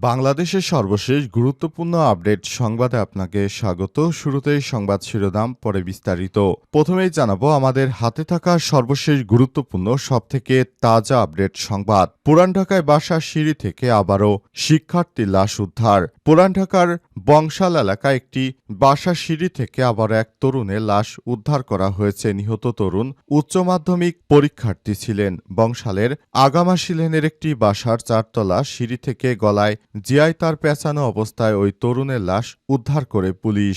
বাংলাদেশের সর্বশেষ গুরুত্বপূর্ণ আপডেট সংবাদে আপনাকে স্বাগত। শুরুতেই সংবাদ শিরোনাম, পরে বিস্তারিত। প্রথমেই জানাব, আমাদের হাতে থাকা সর্বশেষ গুরুত্বপূর্ণ, সবথেকে তাজা আপডেট সংবাদ। পুরান ঢাকায় বাসার সিঁড়ি থেকে আবারও শিক্ষার্থী লাশ উদ্ধার। পুরান ঢাকার বংশাল এলাকায় একটি বাসা সিঁড়ি থেকে আবার এক তরুণের লাশ উদ্ধার করা হয়েছে। নিহত তরুণ উচ্চ মাধ্যমিক পরীক্ষার্থী ছিলেন। বংশালের আগামাসি লেনের একটি বাসার চারতলা সিঁড়ি থেকে গলায় জিয়াই তার পেঁচানো অবস্থায় ওই তরুণের লাশ উদ্ধার করে পুলিশ।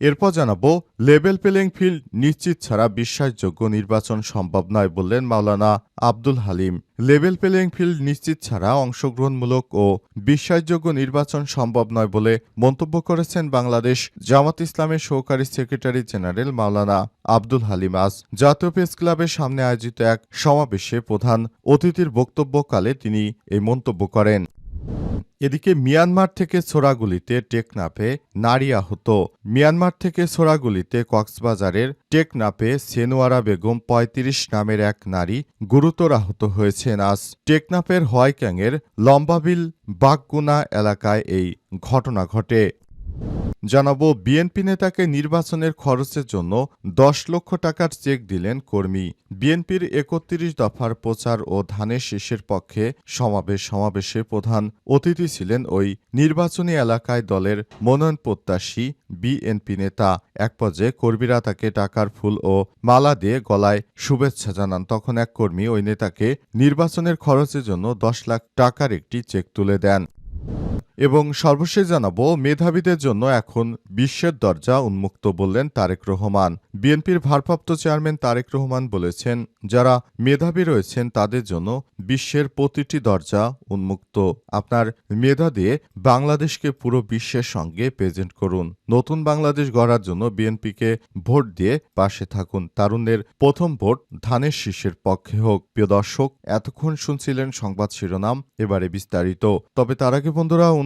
এরপর জানাব লেভেল প্লেইং ফিল্ড নিশ্চিত ছাড়া বিশ্বাসযোগ্য নির্বাচন সম্ভব নয় বললেন Maulana Abdul Halim. Level playing field নিশ্চিত ছাড়া অংশগ্রহণমূলক ও বিশ্বাসযোগ্য নির্বাচন সম্ভব নয় বলে মন্তব্য করেছেন বাংলাদেশ জামাত ইসলামের সহকারী সেক্রেটারি জেনারেল মাওলানা আব্দুল হালিম। আজ জাতীয় প্রেস ক্লাবের সামনে আয়োজিত এক সমাবেশে প্রধান অতিথির বক্তব্যকালে তিনি এই মন্তব্য করেন। এদিকে মিয়ানমার থেকে ছোড়াগুলিতে টেকনাফে নারী আহত। মিয়ানমার থেকে ছোড়াগুলিতে কক্সবাজারের টেকনাফে সেনোয়ারা বেগম ৩৫ নামের এক নারী গুরুতর আহত হয়েছেন আজ। টেকনাফের হোয়াইক্যাংয়ের লম্বাবিল বাগগুনা এলাকায় এই ঘটনা ঘটে। জানাব, বিএনপি নেতাকে নির্বাচনের খরচের জন্য দশ লক্ষ টাকার চেক দিলেন কর্মী। বিএনপির একত্রিশ দফার প্রচার ও ধানের শেষের পক্ষে সমাবেশ, সমাবেশে প্রধান অতিথি ছিলেন ওই নির্বাচনী এলাকায় দলের মনোনয়ন প্রত্যাশী বিএনপি নেতা। এক পর্যায়ে কর্মীরা তাকে টাকার ফুল ও মালা দিয়ে গলায় শুভেচ্ছা জানান। তখন এক কর্মী ওই নেতাকে নির্বাচনের খরচের জন্য দশ লাখ টাকার একটি চেক তুলে দেন। এবং সর্বশেষ জানাব, মেধাবীদের জন্য এখন বিশ্বের দরজা উন্মুক্ত বললেন তারেক রহমান। বিএনপির ভারপ্রাপ্ত চেয়ারম্যান তারেক রহমান বলেছেন, যারা মেধাবী রয়েছেন তাদের জন্য বিশ্বের প্রতিটি দরজা উন্মুক্ত। আপনার মেধা দিয়ে বাংলাদেশকে পুরো বিশ্বের সঙ্গে প্রেজেন্ট করুন। নতুন বাংলাদেশ গড়ার জন্য বিএনপিকে ভোট দিয়ে পাশে থাকুন। তারুণ্যের প্রথম ভোট ধানের শীর্ষের পক্ষে হোক। প্রিয় দর্শক, এতক্ষণ শুনছিলেন সংবাদ শিরোনাম, এবারে বিস্তারিত। তবে তার আগে বন্ধুরা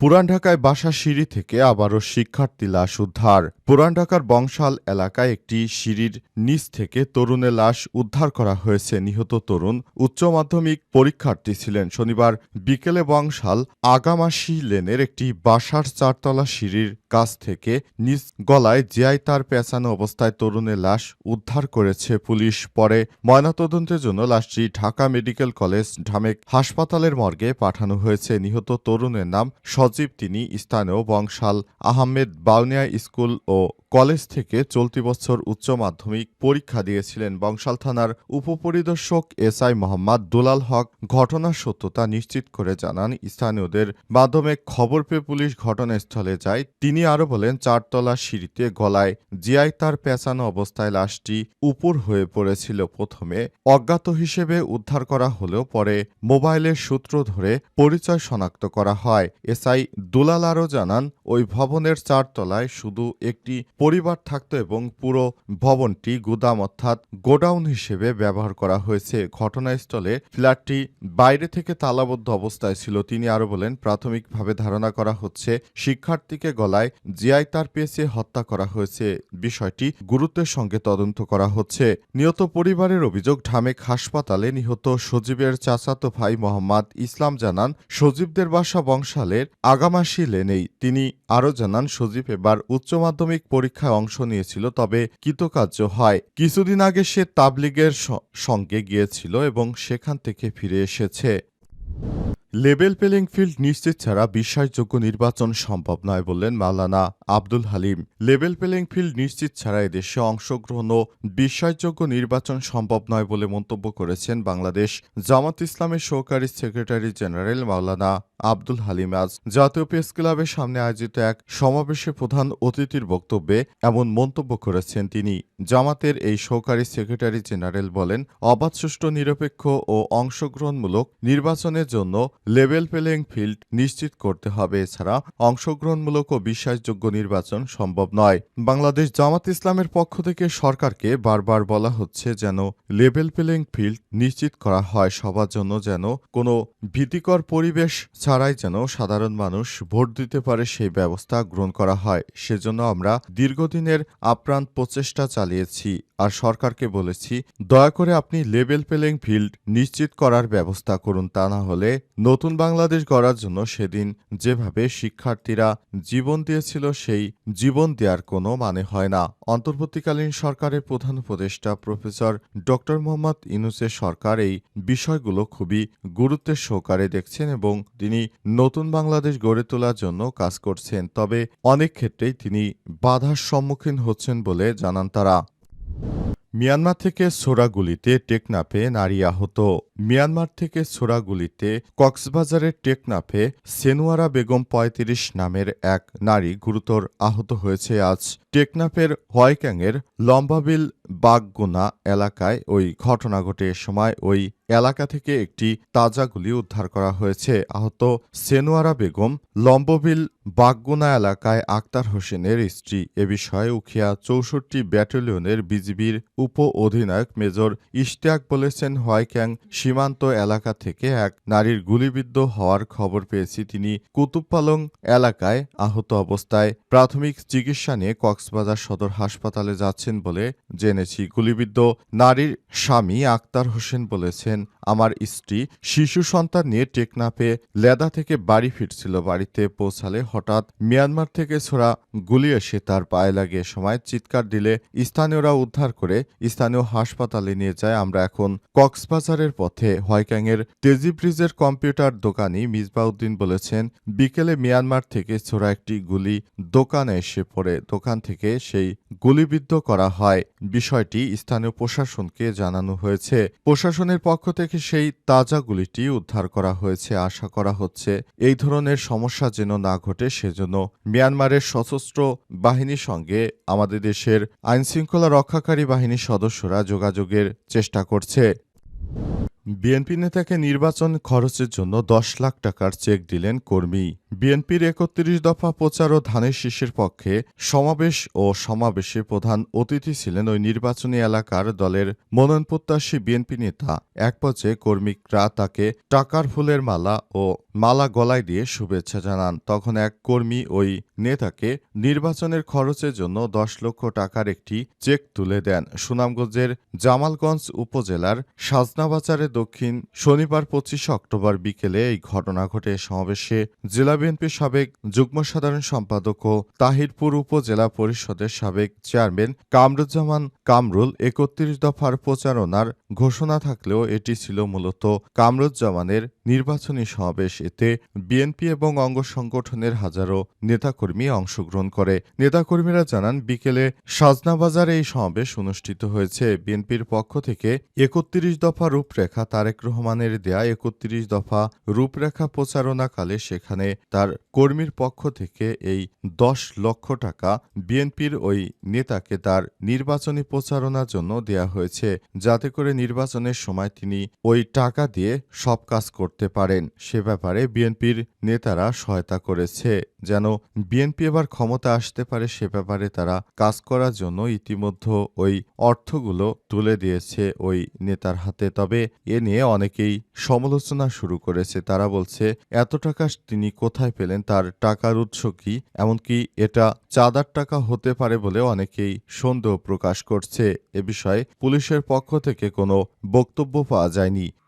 পুরান ঢাকায় বাসা সিঁড়ি থেকে আবারও শিক্ষার্থী লাশ উদ্ধার। পুরান ঢাকার বংশাল এলাকায় একটি সিঁড়ির নিচ থেকে তরুণের লাশ উদ্ধার করা হয়েছে। নিহত তরুণ উচ্চ মাধ্যমিক পরীক্ষার্থী ছিলেন। শনিবার বিকেলে বংশাল আগামাসি লেনের একটি বাসার চারতলা সিঁড়ির কাছ থেকে নিজ গলায় জিয়াই তার পেঁচানো অবস্থায় তরুণের লাশ উদ্ধার করেছে পুলিশ। পরে ময়নাতদন্তের জন্য লাশটি ঢাকা মেডিকেল কলেজ ঢামেক হাসপাতালের মর্গে পাঠানো হয়েছে। নিহত তরুণের নাম সজীব তিনি স্থানীয় বংশাল আহমেদ বাউনিয়া স্কুল ও কলেজ থেকে চলতি বছর উচ্চ মাধ্যমিক পরীক্ষা দিয়েছিলেন বংশাল থানার উপপরিদর্শক এসআই মোহাম্মদ দুলাল হক। ঘটনার সত্যতা নিশ্চিত করে জানান স্থানীয়দের। মাধ্যমে খবর পেয়ে পুলিশ ঘটনাস্থলে যায়। তিনি আরও বলেন, চারতলা সিঁড়িতে গলায় জিয়াই তার পেঁচানো অবস্থায় লাশটি উপর হয়ে পড়েছিল। প্রথমে অজ্ঞাত হিসেবে উদ্ধার করা হলেও পরে মোবাইলের সূত্র ধরে পরিচয় শনাক্ত করা হয়। এসআই দুলাল আরও জানান, ওই ভবনের চারতলায় শুধু একটি পরিবার থাকত এবং পুরো ভবনটি গুদাম অর্থাৎ গোডাউন হিসেবে ব্যবহার করা হয়েছে। ঘটনাস্থলে ফ্ল্যাটটি বাইরে থেকে তালাবদ্ধ অবস্থায় ছিল। তিনি আরও বলেন, প্রাথমিকভাবে ধারণা করা হচ্ছে, শিক্ষার্থীকে গলায় জিয়াই তার পেঁচিয়ে হত্যা করা হয়েছে। বিষয়টি গুরুত্বের সঙ্গে তদন্ত করা হচ্ছে। নিহত পরিবারের অভিযোগ, ঢামেক হাসপাতালে নিহত সজীবের চাচাতো ভাই মোহাম্মদ ইসলাম জানান, সজীবদের বাসা বংশালের আগামাসি লেনেই। তিনি আরও জানান, সজীব এবার উচ্চ মাধ্যমিক পরীক্ষায় অংশ নিয়েছিল, তবে কৃতকার্য হয়। কিছুদিন আগে সে তাবলিগের সঙ্গে গিয়েছিল এবং সেখান থেকে ফিরে এসেছে। লেবেল প্লেইং ফিল্ড নিশ্চিত ছাড়া বিশ্বাসযোগ্য নির্বাচন সম্ভব নয় বললেন Maulana Abdul Halim, level playing field নিশ্চিত ছাড়া এদেশে অংশগ্রহণ ও বিশ্বাসযোগ্য নির্বাচন সম্ভব নয় বলে মন্তব্য করেছেন বাংলাদেশ জামাত ইসলামের সহকারী সেক্রেটারি জেনারেল মাওলানা আব্দুল হালিম আজ জাতীয় প্রেস ক্লাবের সামনে আয়োজিত এক সমাবেশে প্রধান অতিথির বক্তব্যে এমন মন্তব্য করেছেন তিনি। জামাতের এই সহকারী সেক্রেটারি জেনারেল বলেন, অবাধ, সুষ্ঠু, নিরপেক্ষ ও অংশগ্রহণমূলক নির্বাচনের জন্য লেভেল প্লেইং ফিল্ড নিশ্চিত করতে হবে। এছাড়া অংশগ্রহণমূলক ও বিশ্বাসযোগ্য নির্বাচন সম্ভব নয়। বাংলাদেশ জামাত ইসলামের পক্ষ থেকে সরকারকে বারবার বলা হচ্ছে যেন লেভেল প্লেইং ফিল্ড নিশ্চিত করা হয়। সবার জন্য যেন কোনো ভীতিকর পরিবেশ ছাড়াই যেন সাধারণ মানুষ ভোট দিতে পারে সেই ব্যবস্থা গ্রহণ করা হয়। সেজন্য আমরা দীর্ঘদিনের আপ্রাণ প্রচেষ্টা চালিয়েছি আর সরকারকে বলেছি, দয়া করে আপনি লেভেল প্লেইং ফিল্ড নিশ্চিত করার ব্যবস্থা করুন। তা না হলে নতুন বাংলাদেশ গড়ার জন্য সেদিন যেভাবে শিক্ষার্থীরা জীবন দিয়েছিল সেই জীবন দেওয়ার কোনো মানে হয় না। অন্তর্বর্তীকালীন সরকারের প্রধান উপদেষ্টা প্রফেসর ড. মোহাম্মদ ইনুসের সরকার এই বিষয়গুলো খুবই গুরুত্বের সহকারে দেখছেন এবং তিনি নতুন বাংলাদেশ গড়ে তোলার জন্য কাজ করছেন। তবে অনেক ক্ষেত্রেই তিনি বাধার সম্মুখীন হচ্ছেন বলে জানান তারা। মিয়ানমার থেকে ছোড়াগুলিতে টেকনাফে নারী আহত। মিয়ানমার থেকে ছোড়াগুলিতে কক্সবাজারের টেকনাফে সেনুয়ারা বেগম পঁয়ত্রিশ নামের এক নারী গুরুতর আহত হয়েছে। আজ টেকনাফের হোয়াইক্যাংয়ের লম্বাবিল বাগগুনা এলাকায় ওই ঘটনা ঘটে সময় ওই এলাকা থেকে একটি তাজা গুলি উদ্ধার করা হয়েছে। আহত সেনুয়ারা বেগম লম্ববিল বাগগুনা এলাকায় আক্তার হোসেনের স্ত্রী। এ বিষয়ে উখিয়া চৌষট্টি ব্যাটালিয়নের বিজিবির উপ অধিনায়ক মেজর ইশতিয়াক বলেছেন, হোয়াইক্যাং সীমান্ত এলাকা থেকে এক নারীর গুলিবিদ্ধ হওয়ার খবর পেয়েছি। তিনি কুতুবপালং এলাকায় আহত অবস্থায় প্রাথমিক চিকিৎসা নিয়ে কক্সবাজার সদর হাসপাতালে যাচ্ছেন বলে জেনেছি গুলিবিদ্ধ নারীর স্বামী আক্তার হোসেন বলেছেন, আমার স্ত্রী শিশু সন্তান নিয়ে টেকনাফে লেদা থেকে বাড়ি ফিরছিল। বাড়িতে পৌঁছালে হঠাৎ মিয়ানমার থেকে ছোড়া গুলি এসে তার পায়ে লাগে। সময় চিৎকার দিলে স্থানীয়রা উদ্ধার করে স্থানীয় হাসপাতালে নিয়ে যায়। আমরা এখন কক্সবাজারের পথে। হোয়াইক্যাংয়ের তেজি ব্রিজের কম্পিউটার দোকানি মিসবাউদ্দিন বলেছেন, বিকেলে মিয়ানমার থেকে ছোড়া একটি গুলি দোকানে এসে পড়ে। দোকান থেকে সেই গুলিবিদ্ধ করা হয়। বিষয়টি স্থানীয় প্রশাসনকে জানানো হয়েছে। প্রশাসনের পক্ষ থেকে সেই তাজা গুলিটি উদ্ধার করা হয়েছে, আশা করা হচ্ছে এই ধরনের সমস্যা যেন না ঘটে, সেজন্য মিয়ানমারের সশস্ত্র বাহিনীর সঙ্গে আমাদের দেশের আইনশৃঙ্খলা রক্ষাকারী বাহিনীর সদস্যরা যোগাযোগের চেষ্টা করছে। বিএনপি নেতাকে নির্বাচন খরচের জন্য দশ লাখ টাকার চেক দিলেন কর্মী। বিএনপির একত্রিশ দফা প্রচার ও ধানের শীষের পক্ষে সমাবেশ ও সমাবেশে প্রধান অতিথি ছিলেন ওই নির্বাচনী এলাকার দলের মনোনয়নপ্রত্যাশী বিএনপি নেতা। এক পর্যায়ে কর্মীরা তাকে টাকার ফুলের মালা ও মালা গলায় দিয়ে শুভেচ্ছা জানান। তখন এক কর্মী ওই নেতাকে নির্বাচনের খরচের জন্য দশ লক্ষ টাকার একটি চেক তুলে দেন। সুনামগঞ্জের জামালগঞ্জ উপজেলার সাজনাবাজারে দক্ষিণ শনিবার পঁচিশে অক্টোবর বিকেলে এই ঘটনা ঘটে। সমাবেশে জেলা বিএনপির সাবেক যুগ্ম সাধারণ সম্পাদক ও তাহিরপুর উপজেলা পরিষদের সাবেক চেয়ারম্যান কামরুজ্জামান কামরুল একত্রিশ দফার প্রচারণার ঘোষণা থাকলেও এটি ছিল মূলত কামরুজ্জামানের নির্বাচনী সমাবেশ। এতে বিএনপি এবং অঙ্গ সংগঠনের হাজারো নেতাকর্মী অংশগ্রহণ করে। নেতাকর্মীরা জানান, বিকেলে সাজনাবাজারে এই সমাবেশ অনুষ্ঠিত হয়েছে। বিএনপির পক্ষ থেকে একত্রিশ দফা রূপরেখা তারেক রহমানের দেয়া একত্রিশ দফা রূপরেখা প্রচারণাকালে সেখানে তার কর্মীর পক্ষ থেকে এই দশ লক্ষ টাকা বিএনপির ওই নেতাকে তার নির্বাচনী প্রচারণার জন্য দেয়া হয়েছে। যাতে করে নির্বাচনের সময় তিনি ওই টাকা দিয়ে সব কাজ করতে পারেন। সে ব্যাপারে বিএনপির নেতারা সহায়তা করেছে। যেন বিএনপি এবার ক্ষমতা আসতে পারে সে ব্যাপারে তারা কাজ করার জন্য ইতিমধ্যে ওই অর্থগুলো তুলে দিয়েছে ওই নেতার হাতে। তবে এ নিয়ে অনেকেই সমালোচনা শুরু করেছে। তারা বলছে, এত টাকা তিনি কোথায় পেলেন? তার টাকার উৎস কি? এমনকি এটা চাঁদার টাকা হতে পারে বলে অনেকেই সন্দেহ প্রকাশ করছে। এ বিষয়ে পুলিশের পক্ষ থেকে কোনো বক্তব্য পাওয়া যায়নি।